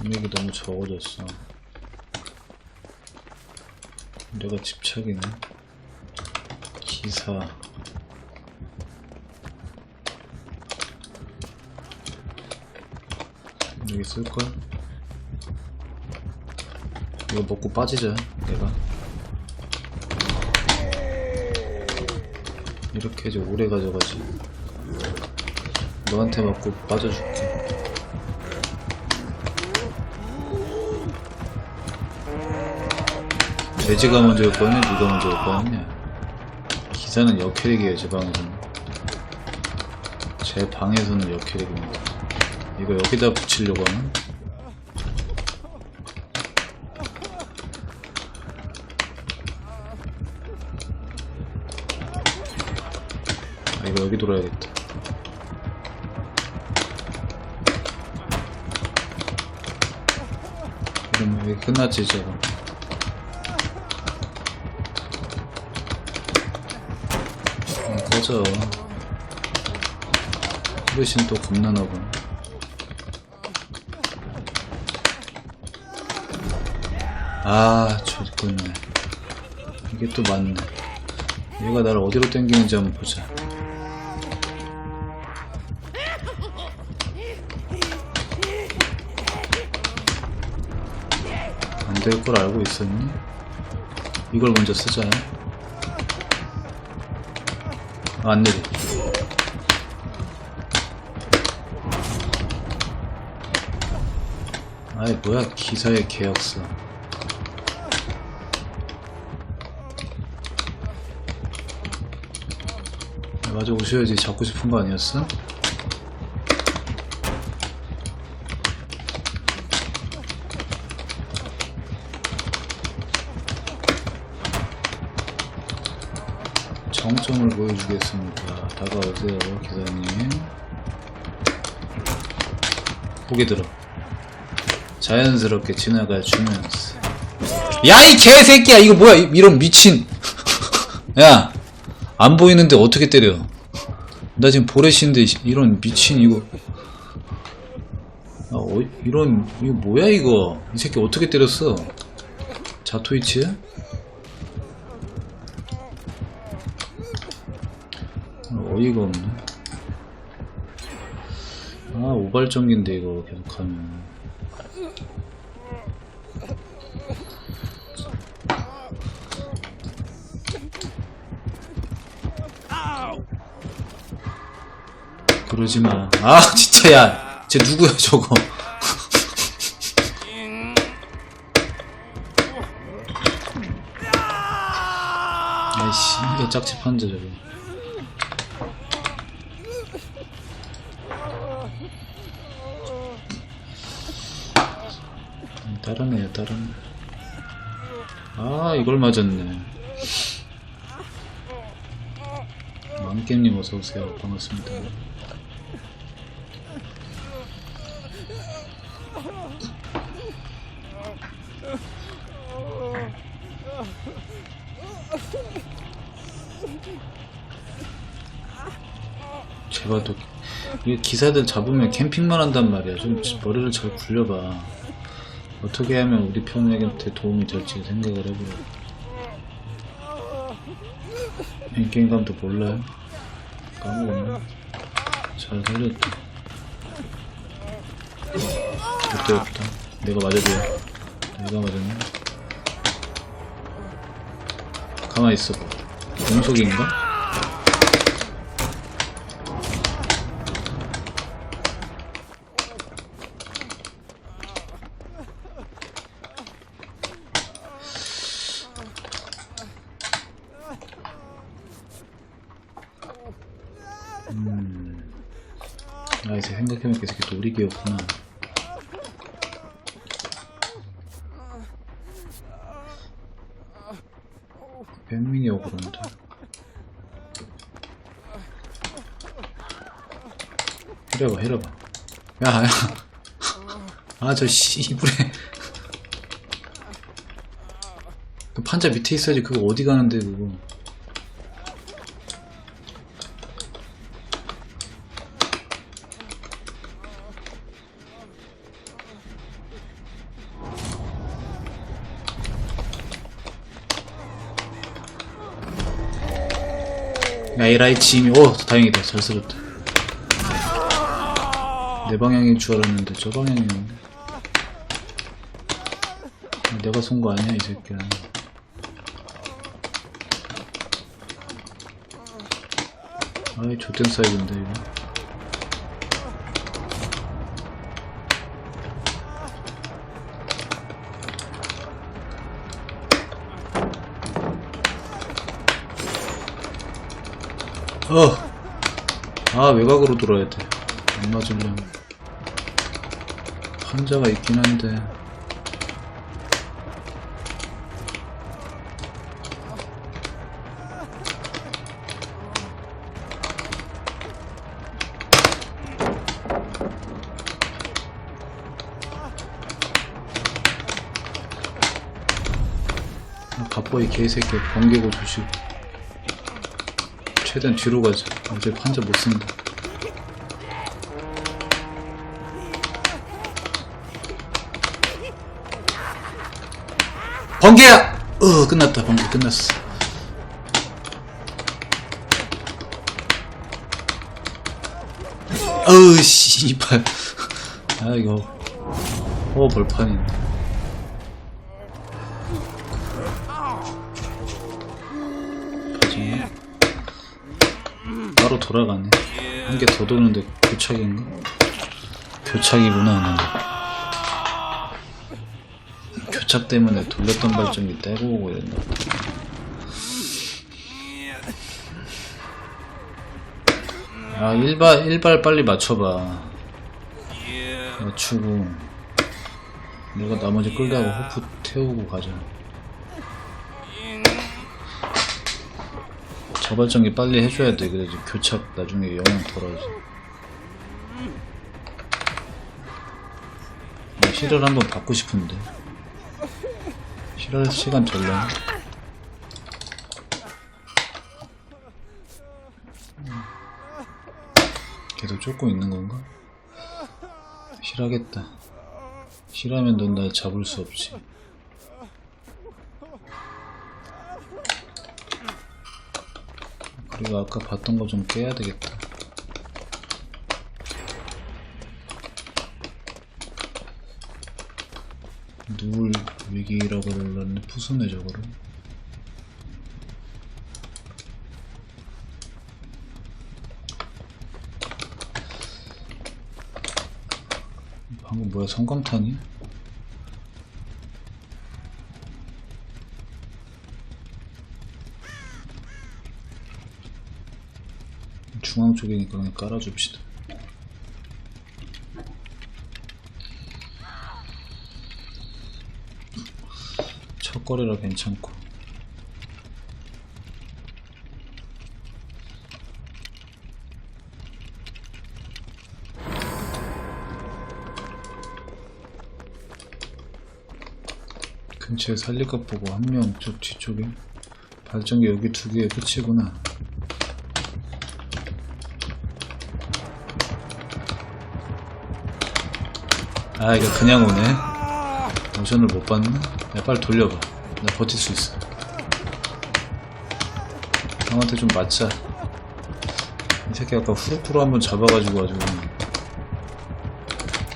금액이 너무 적어졌어. 내가 집착이네. 기사. 여기 쓸걸? 이거 먹고 빠지자, 내가. 이렇게 이제 오래 가져가지. 너한테 맞고 빠져줄게. 돼지가 먼저 올 거냐, 누가 먼저 올 거냐. 기사는 역캐릭이에요, 제 방에서는. 제 방에서는 역캐릭입니다. 이거 여기다 붙이려고 하나? 아, 이거 여기 돌아야겠다. 그럼 여기 끝났지, 저거. 아, 꺼져. 흐르신 또 겁나나 봐. 아, 좋겠네. 이게 또 맞네. 얘가 나를 어디로 당기는지 한번 보자. 안 될 걸 알고 있었니? 이걸 먼저 쓰자. 아, 안 내리. 아이, 뭐야, 기사의 계약서. 아, 맞아, 오셔야지. 잡고 싶은 거 아니었어? 정점을 보여주겠습니다. 다가오세요, 기사님. 고개 들어. 자연스럽게 지나가 주면서. 야, 이 개새끼야! 이거 뭐야, 이- 이런 미친. 야! 안 보이는데 어떻게 때려? 나 지금 보레신데, 이런 미친, 이거. 아, 어, 이런, 이거 뭐야, 이거? 이 새끼 어떻게 때렸어? 자토이치야? 어이가 없네. 아, 오발전기인데, 이거 계속하면. 그러지 마. 아, 진짜, 야. 쟤 누구야, 저거. 아이씨, 이게 짝집 한자, 저거. 다른 애야, 다른 애. 아, 이걸 맞았네. 망개님 어서오세요. 반갑습니다. 제발 또, 이 기사들 잡으면 캠핑만 한단 말이야. 좀 머리를 잘 굴려봐. 어떻게 하면 우리 편에게 도움이 될지 생각을 해보라. 인게임감도 몰라요? 까먹었네. 잘 살렸다. 어때, 없다. 내가 맞아줘야. 내가 맞았네. 가만히 있어봐. 공속인가? 생각해보니까 이 새끼 또 우리 기였구나 백민이 억울한데 해려봐 해려봐 야 야 아, 저 씨부레. 그 판자 밑에 있어야지. 그거 어디 가는데, 그거. 야, 에라이 짐이, 오, 다행이다. 잘 쓰렸다. 내 방향인 줄 알았는데, 저 방향이었는데. 아, 내가 쏜 거 아니야, 이 새끼야. 아이, 좆된 사이즈인데, 이거. 어! 아, 외곽으로 돌아야 돼. 안 맞으려면. 환자가 있긴 한데. 아, 갑보이 개새끼 번개고 조심. 최대한 뒤로 가자. 어차피 환자 못 쓴다. 번개야! 어, 끝났다. 번개 끝났어. 어우, 씨발. 아, 이거. 호 벌판이네. 바로 돌아가네. 한 개 더 도는데 교착인가? 교착이구나. 교착 때문에 돌렸던 발전기 떼고 오고 봐. 아, 일발, 일발 빨리 맞춰봐. 맞추고. 내가 나머지 끌다가 호프 태우고 가자. 저발전기 빨리 해줘야 돼. 그래야지 교착 나중에 덜하지. 나 실을 한번 받고 싶은데. 실할 시간 될래? 계속 쫓고 있는 건가? 실하겠다. 실하면 넌날 잡을 수 없지. 그리고 아까 봤던 거 좀 깨야 되겠다. 누울 위기라고 불렀네 푸순해 저거를 방금 뭐야 성광탄이? 중앙 쪽이니까 그냥 깔아줍시다. 첫 거래라 괜찮고. 근처에 살릴 것 보고 한 명 쪽 뒤쪽에 발전기 여기 두 개에 끝이구나 아 이거 그냥 오네. 모션을 못 봤나? 야 빨리 돌려봐. 나 버틸 수 있어. 형한테 좀 맞자. 이 새끼 아까 후루쿠루 한번 잡아가지고 아주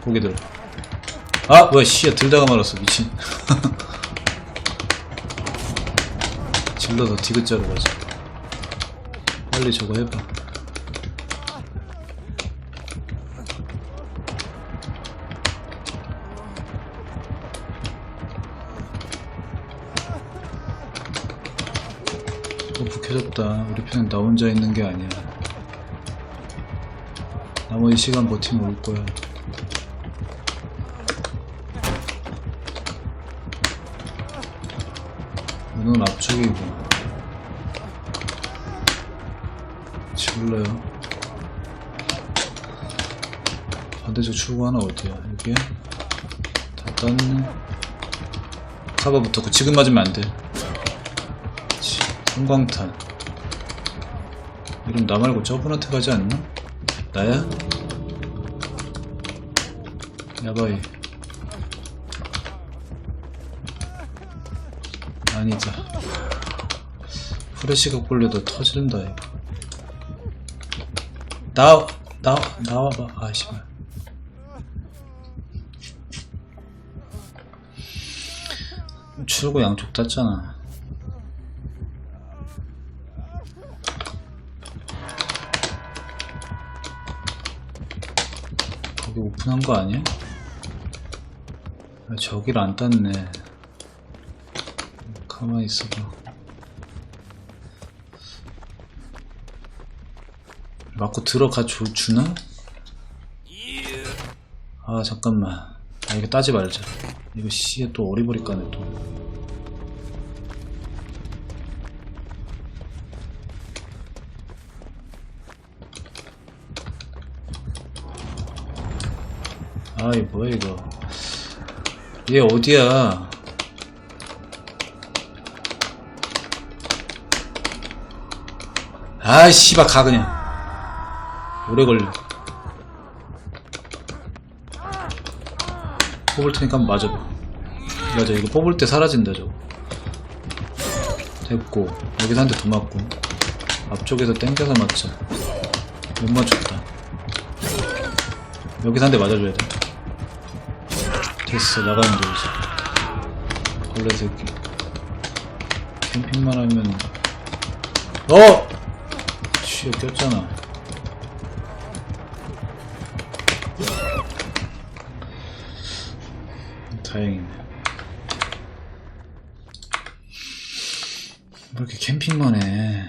고개 들어. 아 뭐야 씨야 들다가 말았어 미친. 질러서 디귿자로 가자. 빨리 저거 해봐 켜졌다. 우리 편은 나 혼자 있는 게 아니야. 나머지 시간 버티면 올 거야. 문은 앞쪽이고. 몰라요. 반대쪽 출구 하나 어디야? 여기야? 떴네 카바 붙었고 지금 맞으면 안돼 성광탄. 이름 나 말고 저분한테 가지 않나? 나야? 야바이 아니다 후레쉬가 꼴려도 터진다 이거. 나, 나, 나와봐. 아 씨발. 출구 양쪽 땄잖아 거기 오픈한 거 아니야? 아, 저기를 안 땄네. 가만히 있어봐. 맞고 들어가 주, 주나? 아 잠깐만. 아 이거 따지 말자. 이거 씨에 또 어리버리 까네 또 아이 뭐야 이거. 얘 어디야? 아이 씨발 가 그냥. 오래 걸려. 뽑을 테니까 한번 맞아봐. 맞아 이거 뽑을 때 사라진다 저거. 됐고 여기서 한 대 더 맞고. 앞쪽에서 땡겨서 맞자. 못 맞췄다. 여기서 한 대 맞아줘야 돼 됐어 나가면 돼 이제 벌레 새끼. 캠핑만 하면 어! 쉬어 꼈잖아. 다행이네. 왜 이렇게 캠핑만 해